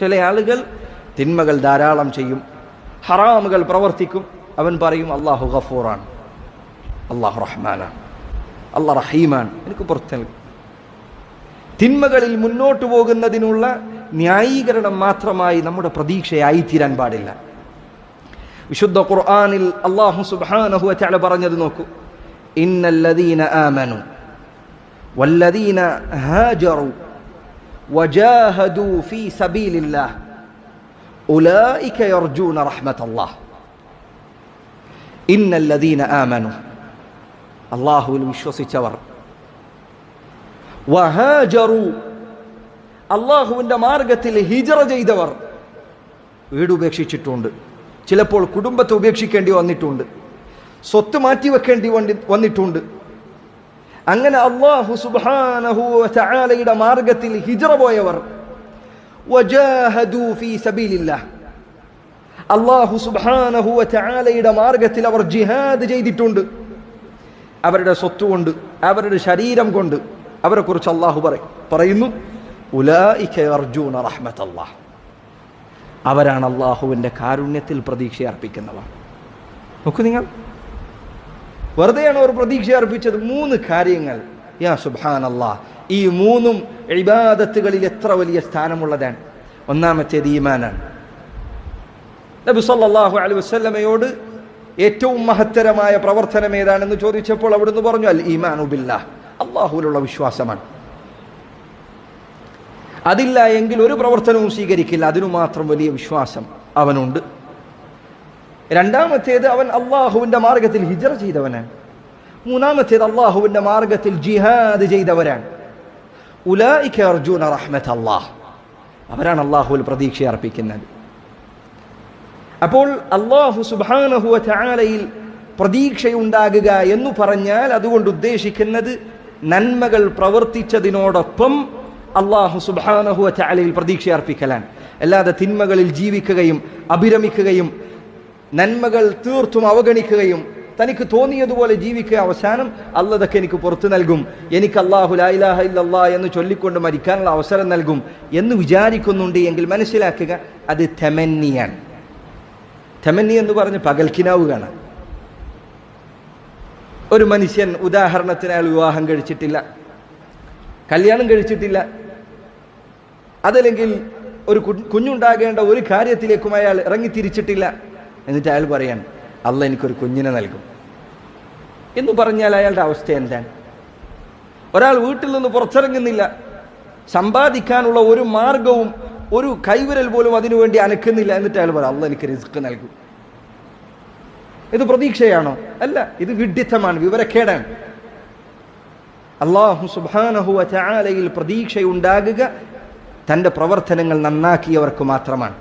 ചില ആളുകൾ തിന്മകൾ ധാരാളം ചെയ്യും ഹറാമുകൾ പ്രവർത്തിക്കും. അവൻ പറയും അള്ളാഹു ഗഫൂറാണ് അള്ളാഹു റഹ്മാനാണ് അള്ളാഹ് റഹീമാണ്. എനിക്ക് പുറത്ത് നൽകും തിന്മകളിൽ മുന്നോട്ട് പോകുന്നതിനുള്ള ന്യായീകരണം മാത്രമായി നമ്മുടെ പ്രതീക്ഷയായി തീരാൻ പാടില്ല. വിശുദ്ധ ഖുർആാനിൽ അള്ളാഹു സുബാനഹു വതആല പറഞ്ഞത് നോക്കൂ. ഇന്നല്ലദീന ആമനു വല്ലദീന ഹാജറു വജാഹദു ഫീ സബീലില്ലാഹ്. ഉലൈക യർജൂന റഹ്മത്തല്ലാഹ്. ഇന്നല്ലദീന ആമനു. അള്ളാഹുവിൽ വിശ്വസിച്ചവർ. വഹാജറു. അള്ളാഹുവിന്റെ മാർഗത്തിൽ ഹിജറ ചെയ്തവർ. വീട് ഉപേക്ഷിച്ചിട്ടുണ്ട്. ചിലപ്പോൾ കുടുംബത്തെ ഉപേക്ഷിക്കേണ്ടി വന്നിട്ടുണ്ട്. സ്വത്ത് മാറ്റി വെക്കേണ്ടി വന്നിട്ടുണ്ട്. അങ്ങനെ അള്ളാഹു തആലയുടെ മാർഗത്തിൽ ഹിജറ പോയവർ. അള്ളാഹു തആലയുടെ മാർഗത്തിൽ അവർ ജിഹാദ് ചെയ്തിട്ടുണ്ട്. അവരുടെ സ്വത്ത് കൊണ്ട് അവരുടെ ശരീരം കൊണ്ട് അവരെ കുറിച്ച് അള്ളാഹു പറയും പറയുന്നു ഉലായിക യർജൂന അള്ളാഹ് അവരാണ് അള്ളാഹുവിന്റെ കാരുണ്യത്തിൽ പ്രതീക്ഷ അർപ്പിക്കുന്നവർ നോക്കൂ നിങ്ങൾ. വെറുതെയാണ് അവർ പ്രതീക്ഷ അർപ്പിച്ചത്. മൂന്ന് കാര്യങ്ങൾ. യാ അള്ളാഹ് ഈ മൂന്നും ഇബാദത്തുകളിൽ എത്ര വലിയ സ്ഥാനമുള്ളതാണ്. ഒന്നാമത്തേത് ഈമാനാണ്. നബി സല്ലാഹു അലൈഹി വസല്ലമയോട് ഏറ്റവും മഹത്തരമായ പ്രവർത്തനം ഏതാണെന്ന് ചോദിച്ചപ്പോൾ അവിടുന്ന് പറഞ്ഞു അൽ ഈമാൻ ഉബില്ല അള്ളാഹുവിലുള്ള വിശ്വാസമാണ്. അതില്ല എങ്കിൽ ഒരു പ്രവർത്തനവും സ്വീകരിക്കില്ല. അതിനു മാത്രം വലിയ വിശ്വാസം അവനുണ്ട്. രണ്ടാമത്തേത് അവൻ അള്ളാഹുവിന്റെ മാർഗത്തിൽ ഹിജറ ചെയ്തവനാണ്. മൂന്നാമത്തേത് അള്ളാഹുവിന്റെ മാർഗത്തിൽ ജിഹാദ് ചെയ്തവരാണ്. ഉലായിക്ക അർജുന റഹ്മത്ത് അള്ളാഹ് അവരാണ് അള്ളാഹുവിൽ പ്രതീക്ഷ അർപ്പിക്കുന്നത്. അപ്പോൾ അള്ളാഹു സുബാനഹുവ ചാലയിൽ പ്രതീക്ഷയുണ്ടാകുക എന്ന് പറഞ്ഞാൽ അതുകൊണ്ട് ഉദ്ദേശിക്കുന്നത് നന്മകൾ പ്രവർത്തിച്ചതിനോടൊപ്പം അള്ളാഹു സുബാനഹുവ ചാലയിൽ പ്രതീക്ഷ അർപ്പിക്കലാണ് അല്ലാതെ തിന്മകളിൽ ജീവിക്കുകയും അഭിരമിക്കുകയും നന്മകൾ തീർത്തും അവഗണിക്കുകയും തനിക്ക് തോന്നിയതുപോലെ ജീവിക്കുക അവസാനം അല്ലതൊക്കെ എനിക്ക് പുറത്തു നൽകും. എനിക്ക് അള്ളാഹു ലായിലാഹ ഇല്ലല്ലാ എന്ന് ചൊല്ലിക്കൊണ്ട് മരിക്കാനുള്ള അവസരം നൽകും എന്ന് വിചാരിക്കുന്നുണ്ട് എങ്കിൽ മനസ്സിലാക്കുക അത് തെമന്നിയാണ്. തെമന്നി എന്ന് പറഞ്ഞ് പകൽക്കിനാവ് കാണാം. ഒരു മനുഷ്യൻ ഉദാഹരണത്തിന് അയാൾ വിവാഹം കഴിച്ചിട്ടില്ല. കല്യാണം കഴിച്ചിട്ടില്ല. അതല്ലെങ്കിൽ ഒരു കുഞ്ഞുണ്ടാകേണ്ട ഒരു കാര്യത്തിലേക്കും അയാൾ ഇറങ്ങിത്തിരിച്ചിട്ടില്ല. എന്നിട്ട് അയാൾ പറയാൻ അല്ല എനിക്കൊരു കുഞ്ഞിനെ നൽകും. എന്ന് പറഞ്ഞാൽ അയാളുടെ അവസ്ഥ എന്താണ്? ഒരാൾ വീട്ടിൽ നിന്ന് പുറത്തിറങ്ങുന്നില്ല. സമ്പാദിക്കാനുള്ള ഒരു മാർഗവും ഒരു കൈവിരൽ പോലും അതിനുവേണ്ടി അനക്കുന്നില്ല. എന്നിട്ട് അയാൾ പറയാം അല്ല എനിക്ക് റിസ്ക് നൽകും. ഇത് പ്രതീക്ഷയാണോ? അല്ല ഇത് വിഡ്ഢിത്തമാണ് വിവരക്കേടാണ്. അള്ളാഹു സുബാനഹുവ ചാലയിൽ പ്രതീക്ഷയുണ്ടാകുക തന്റെ പ്രവർത്തനങ്ങൾ നന്നാക്കിയവർക്ക് മാത്രമാണ്.